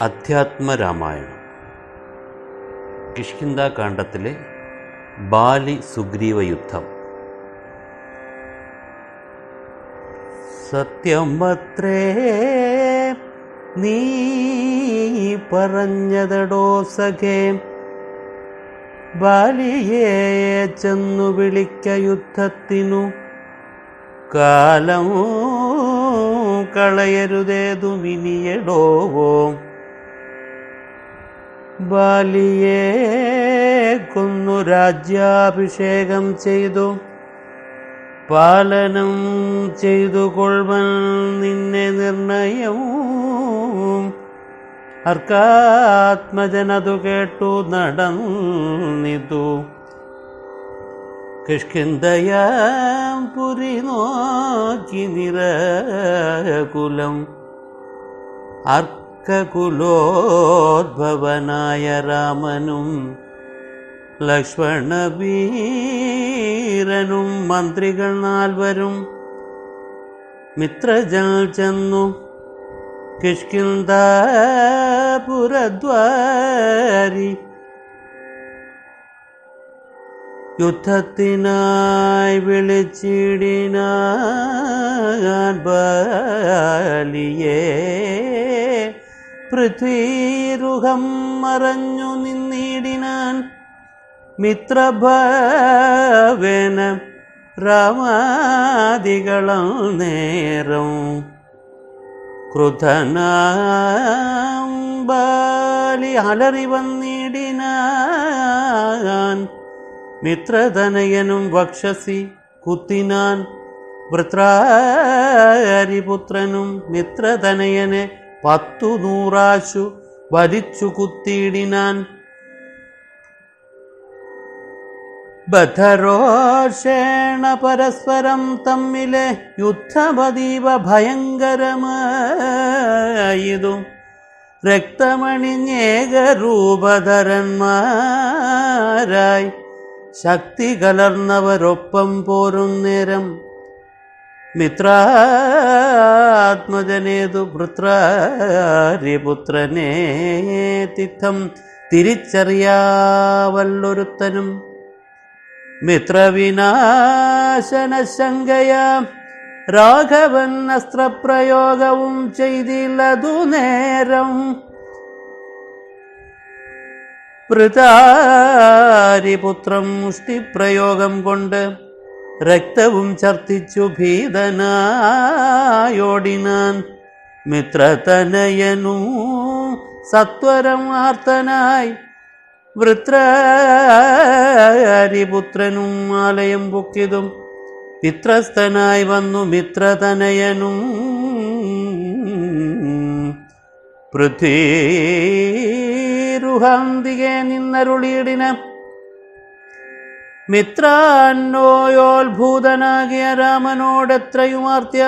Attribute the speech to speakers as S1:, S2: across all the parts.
S1: അധ്യാത്മരാമായണം. കിഷ്കിന്താകാന്ഡത്തിലെ ബാലി സുഗ്രീവ യുദ്ധം. സത്യം സത്യമത്രേ നീ പറഞ്ഞതടോ സഖേ. ബാലിയെ ചെന്നു വിളിക്ക യുദ്ധത്തിനു. കാലം കളയരുതേതു വിനിയടോവോ ബാലിയെ കൊന്നു രാജ്യാഭിഷേകം ചെയ്തു. പാലനം ചെയ്തു കൊൾവൻ നിന്നെ നിർണയവും. അർക്കാത്മജനതു കേട്ടു നടന്നിതു. കിഷ്കിന്തയാം പുരി നോക്കി നിരകുലം. അർക്കകുലോദ്ഭവനായ രാമനും ലക്ഷ്മണവീരനും മന്ത്രികൾ നാൽവരും മിത്രജൽ ചെന്നു. കിഷ്കിന്ദപുരദ്വാരി യുദ്ധത്തിനായി വിളിച്ചിടിനാൻ ബാലിയേ പൃഥ്വീരുഹം മറഞ്ഞു നിന്നിടിനാൻ മിത്രഭാവേന രാമാദികളും നേരം ക്രുധനാം ബാലി അലറി വന്നിടിനാൻ മിത്രതനയനും വക്ഷസി കുത്തിനാൻ വൃത്രാരിപുത്രനും മിത്രതനയനെ പത്തു നൂറാശു വലിച്ചു കുത്തിയിടിനാൻ. ബദ്ധരോഷേണ പരസ്പരം തമ്മിലെ യുദ്ധമതീവ ഭയങ്കരമായതു രക്തമണിഞ്ഞേകരൂപധരന്മാരായി. ശക്തി കലർന്നവരൊപ്പം പോരും നേരം മിത്രാത്മജനേതു വൃത്രാരിപുത്രനേ തിത്തം തിരിച്ചറിയാവല്ലൊരുത്തനും മിത്രവിനാശന ശങ്കയാ രാഘവൻ അസ്ത്രപ്രയോഗവും ചെയ്തില്ലതു നേരം. വൃതാരിപുത്രം മുഷ്ടിപ്രയോഗം കൊണ്ട് രക്തവും ഛർത്തിച്ചു ഭീതനായോടിനാൻ മിത്രതനയനു സത്വരം ആർത്തനായി. വൃത്രരിപുത്രനും ആലയം പൊക്കിതും പിത്രസ്ഥനായി വന്നു മിത്രതനയനും. പൃഥ്വീരുഹാന്തികെ നിന്നരുളിയിടിന മിത്രാന്നോയോത്ഭൂതനാകിയ രാമനോടെത്രയുമാർത്തിയ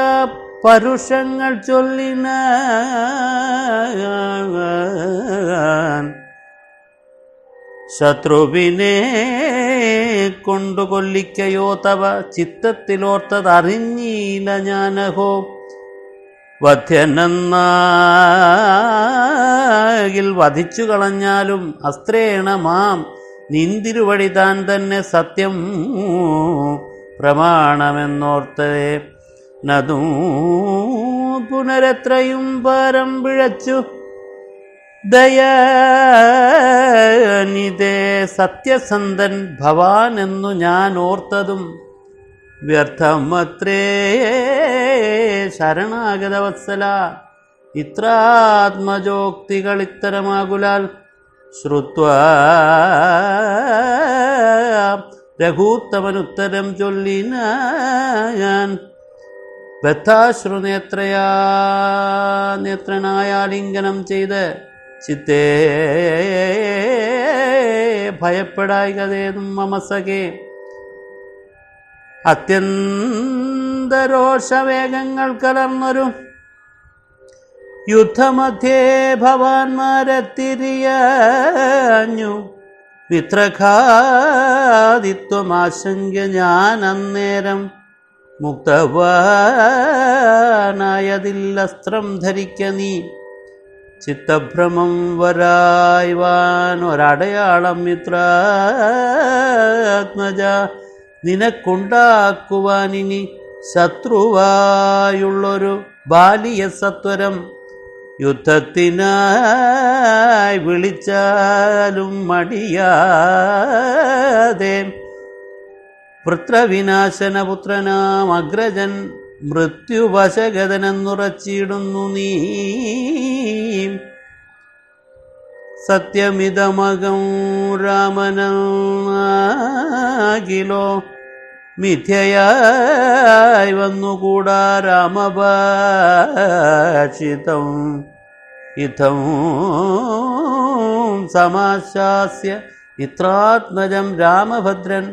S1: പരുഷങ്ങൾ ചൊല്ലിന ശത്രുവിനെ കൊണ്ടു കൊല്ലിക്കയോ തവ ചിത്തത്തിലോർത്തതറിഞ്ഞീല ഞാനഹോ. വധ്യനെന്നാകിൽ വധിച്ചു കളഞ്ഞാലും അസ്ത്രേണ മാം നിന്തിരുവടി താൻ തന്നെ സത്യം പ്രമാണമെന്നോർത്തേ നദൂ പുനരത്രയും പാരം പിഴച്ചു. ദയാനിതേ സത്യസന്ധൻ ഭവാൻ എന്നു ഞാൻ ഓർത്തതും വ്യർത്ഥമത്രേ ശരണാഗതവത്സല. ഇത്രാത്മജോക്തികൾ ഇത്തരമാകുലാൽ ശ്രുത്വ രഘൂത്തമനുത്തരം ചൊല്ലിനാൻ ബദ്ധാശ്രുനേത്രയാ നേത്രനായ ആലിംഗനം ചെയ്ത് ചിത്തേ ഭയപ്പെടായി കഥേതും മമസകേ അത്യന്തരോഷവേഗങ്ങൾ കലർന്നൊരു യുദ്ധമധ്യേ ഭവാന്മാരെത്തിരിയഞ്ഞു വിത്രഘാതിത്വമാശങ്ക ഞാൻ അന്നേരം മുക്തവാനായതില്ലസ്ത്രം ധരിക്ക നീ. ചിത്തഭ്രമം വരായ്വാൻ ഒരടയാളം മിത്രാത്മജ നിനക്കുണ്ടാക്കുവാനിനി ശത്രുവായുള്ളൊരു ബാലിയ സത്വരം. യുദ്ധത്തിനായി വിളിച്ചാലും മടിയാതെ. വൃത്രവിനാശനപുത്രനാം അഗ്രജൻ മൃത്യുവശഗതനെന്നുറച്ചിടുന്നു നീ. സത്യമിതമകം രാമനാകിലോ മിഥ്യയായി വന്നുകൂടാ രാമഭാഷിതം ഇതം സമാശാസ്യ ഇത്രാത്മജം രാമഭദ്രൻ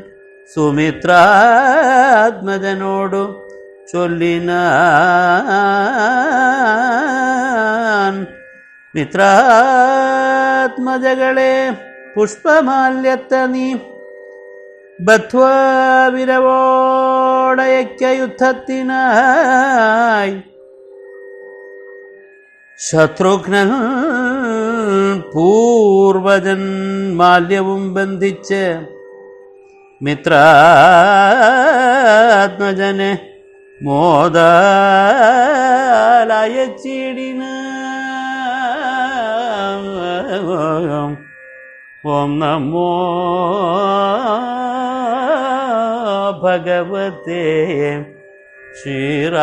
S1: സുമിത്രാത്മജനോടു ചൊല്ലിന മിത്രാത്മജകളെ പുഷ്പമാല്യത്ത നീ ബധ്വാവിരവോടയക്ക യുദ്ധത്തിനായി ശത്രുഘ്നൻ പൂർവജൻ മാല്യവും ബന്ധിച്ച് മിത്രാത്മജനെ മോദാലയച്ചിടിന. ഓം നമോ भगवते श्रीरामचन्द्र।